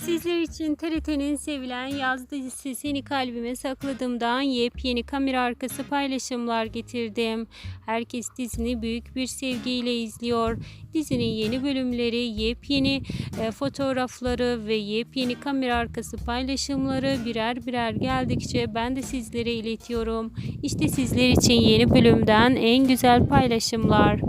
Sizler için TRT'nin sevilen yaz dizisi Seni Kalbime Sakladım'dan yepyeni kamera arkası paylaşımlar getirdim. Herkes dizini büyük bir sevgiyle izliyor. Dizinin yeni bölümleri, yepyeni e, fotoğrafları ve yepyeni kamera arkası paylaşımları birer birer geldikçe ben de sizlere iletiyorum. İşte sizler için yeni bölümden en güzel paylaşımlar.